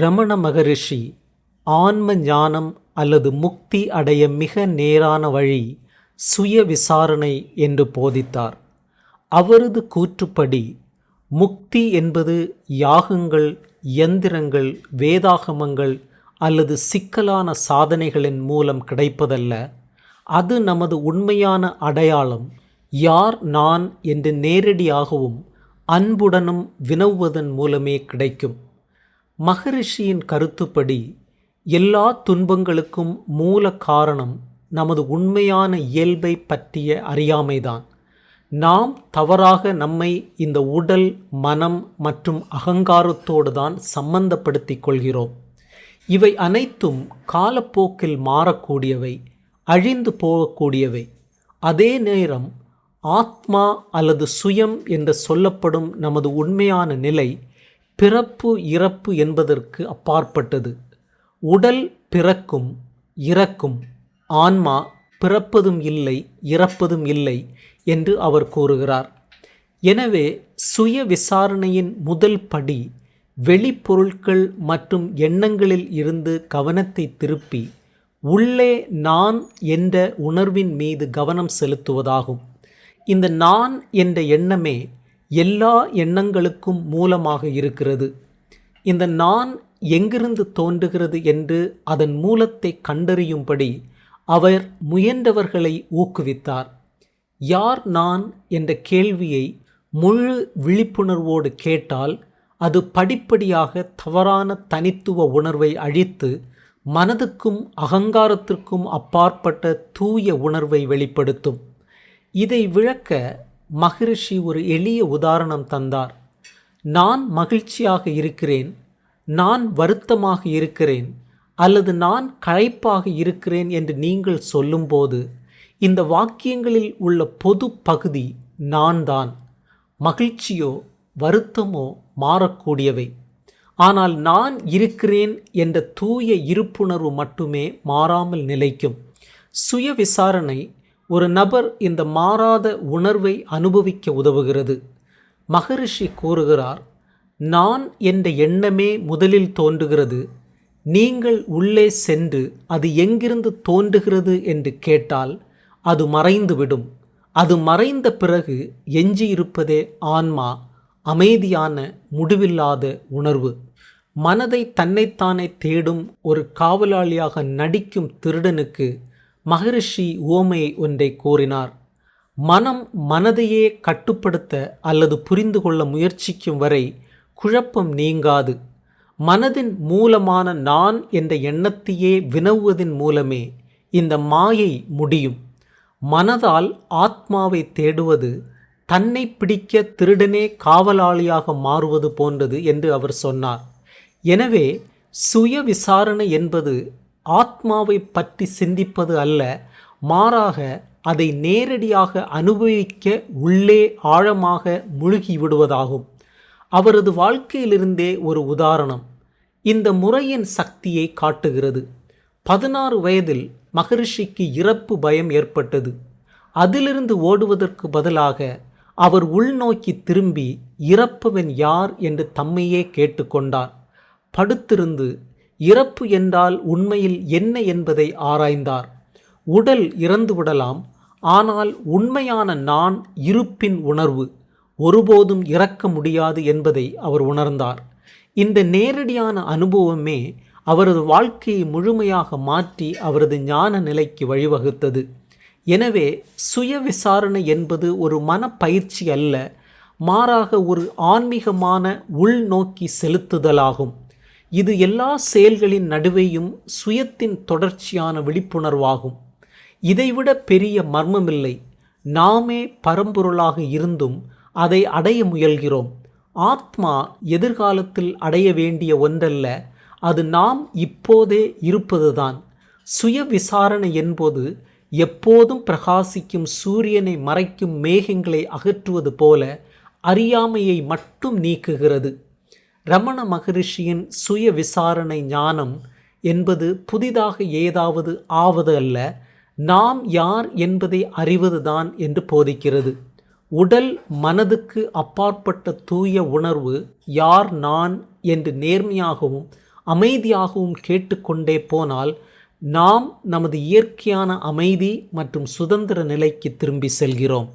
ரமண மகரிஷி ஆன்ம ஞானம் அல்லது முக்தி அடைய மிக நேரான வழி சுய விசாரணை என்று போதித்தார். அவரது கூற்றுப்படி முக்தி என்பது யாகங்கள் யந்திரங்கள் வேதாகமங்கள் அல்லது சிக்கலான சாதனைகளின் மூலம் கிடைப்பதல்ல. அது நமது உண்மையான அடையாளம் யார் நான் என்று நேரடியாகவும் அன்புடனும் வினவுவதன் மூலமே கிடைக்கும். மகரிஷியின் கருத்துப்படி எல்லா துன்பங்களுக்கும் மூல காரணம் நமது உண்மையான இயல்பை பற்றிய அறியாமைதான். நாம் தவறாக நம்மை இந்த உடல் மனம் மற்றும் அகங்காரத்தோடு தான் சம்பந்தப்படுத்தி கொள்கிறோம். இவை அனைத்தும் காலப்போக்கில் மாறக்கூடியவை அழிந்து போகக்கூடியவை. அதே நேரம் ஆத்மா அல்லது சுயம் என்று சொல்லப்படும் நமது உண்மையான நிலை பிறப்பு இறப்பு என்பதற்கு அப்பாற்பட்டது. உடல் பிறக்கும் இறக்கும். ஆன்மா பிறப்பதும் இல்லை இறப்பதும் இல்லை என்று அவர் கூறுகிறார். எனவே சுய விசாரணையின் முதல் படி வெளிப்பொருட்கள் மற்றும் எண்ணங்களில் இருந்து கவனத்தை திருப்பி உள்ளே நான் என்ற உணர்வின் மீது கவனம் செலுத்துவதாகும். இந்த நான் என்ற எண்ணமே எல்லா எண்ணங்களுக்கும் மூலமாக இருக்கிறது. இந்த நான் எங்கிருந்து தோன்றுகிறது என்று அதன் மூலத்தை கண்டறியும்படி அவர் முயன்றவர்களை ஊக்குவித்தார். யார் நான் என்ற கேள்வியை முழு விழிப்புணர்வோடு கேட்டால் அது படிப்படியாக தவறான தனித்துவ உணர்வை அழித்து மனதுக்கும் அகங்காரத்திற்கும் அப்பாற்பட்ட தூய உணர்வை வெளிப்படுத்தும். இதை விளக்க மகரிஷி ஒரு எளிய உதாரணம் தந்தார். நான் மகிழ்ச்சியாக இருக்கிறேன் நான் வருத்தமாக இருக்கிறேன் அல்லது நான் களைப்பாக இருக்கிறேன் என்று நீங்கள் சொல்லும்போது இந்த வாக்கியங்களில் உள்ள பொது பகுதி நான் தான் மகிழ்ச்சியோ வருத்தமோ மாறக்கூடியவை. ஆனால் நான் இருக்கிறேன் என்ற தூய இருப்புணர்வு மட்டுமே மாறாமல் நிலைக்கும். சுய விசாரணை ஒரு நபர் இந்த மாறாத உணர்வை அனுபவிக்க உதவுகிறது. மகரிஷி கூறுகிறார் நான் என்ற எண்ணமே முதலில் தோன்றுகிறது. நீங்கள் உள்ளே சென்று அது எங்கிருந்து தோன்றுகிறது என்று கேட்டால் அது மறைந்துவிடும். அது மறைந்த பிறகு எஞ்சியிருப்பதே ஆன்மா அமைதியான முடிவில்லாத உணர்வு. மனதை தன்னைத்தானே தேடும் ஒரு காவலாளியாக நடிக்கும் திருடனுக்கு மகரிஷி ஓமை ஒன்றை கூறினார். மனம் மனதையே கட்டுப்படுத்த அல்லது புரிந்து கொள்ள முயற்சிக்கும் வரை குழப்பம் நீங்காது. மனதின் மூலமான நான் என்ற எண்ணத்தையே வினவுவதன் மூலமே இந்த மாயை முடியும். மனதால் ஆத்மாவை தேடுவது தன்னை பிடிக்க திருடனே காவலாளியாக மாறுவது போன்றது என்று அவர் சொன்னார். எனவே சுய விசாரணை என்பது ஆத்மாவை பற்றி சிந்திப்பது அல்ல மாறாக அதை நேரடியாக அனுபவிக்க உள்ளே ஆழமாக முழுகி விடுவதாகும். அவரது வாழ்க்கையிலிருந்தே ஒரு உதாரணம். இந்த முறையின் சக்தியை காட்டுகிறது. பதினாறு வயதில் மகரிஷிக்கு இறப்பு பயம் ஏற்பட்டது. அதிலிருந்து ஓடுவதற்கு பதிலாக அவர் உள்நோக்கி திரும்பி இறப்பவன் யார்? என்று தம்மையே கேட்டுக்கொண்டார். படுத்திருந்து இறப்பு என்றால் உண்மையில் என்ன என்பதை ஆராய்ந்தார். உடல் இறந்துவிடலாம் ஆனால் உண்மையான நான் இருப்பின் உணர்வு. ஒருபோதும் இறக்க முடியாது என்பதை அவர் உணர்ந்தார். இந்த நேரடியான அனுபவமே அவரது வாழ்க்கையை முழுமையாக மாற்றி அவரது ஞான நிலைக்கு வழிவகுத்தது. எனவே சுய விசாரணை என்பது ஒரு மனப்பயிற்சி அல்ல மாறாக ஒரு ஆன்மீகமான உள்நோக்கி செலுத்துதலாகும். இது எல்லா செயல்களின் நடுவேயும் சுயத்தின் தொடர்ச்சியான விழிப்புணர்வாகும். இதைவிட பெரிய மர்மமில்லை. நாமே பரம்பொருளாக இருந்தும் அதை அடைய முயல்கிறோம். ஆத்மா எதிர்காலத்தில் அடைய வேண்டிய ஒன்றல்ல அது நாம் இப்போதே இருப்பதுதான். சுய விசாரணை என்பது எப்போதும் பிரகாசிக்கும் சூரியனை மறைக்கும் மேகங்களை அகற்றுவது போல அறியாமையை மட்டும் நீக்குகிறது. ரமண மகரிஷியின் சுய விசாரணை ஞானம் என்பது புதிதாக ஏதாவது ஆவது அல்ல நாம் யார் என்பதை அறிவதுதான் என்று போதிக்கிறது. உடல் மனதுக்கு அப்பாற்பட்ட தூய உணர்வு யார் நான் என்று நேர்மையாகவும் அமைதியாகவும் கேட்டுக்கொண்டே போனால் நாம் நமது இயற்கையான அமைதி மற்றும் சுதந்திர நிலைக்கு திரும்பி செல்கிறோம்.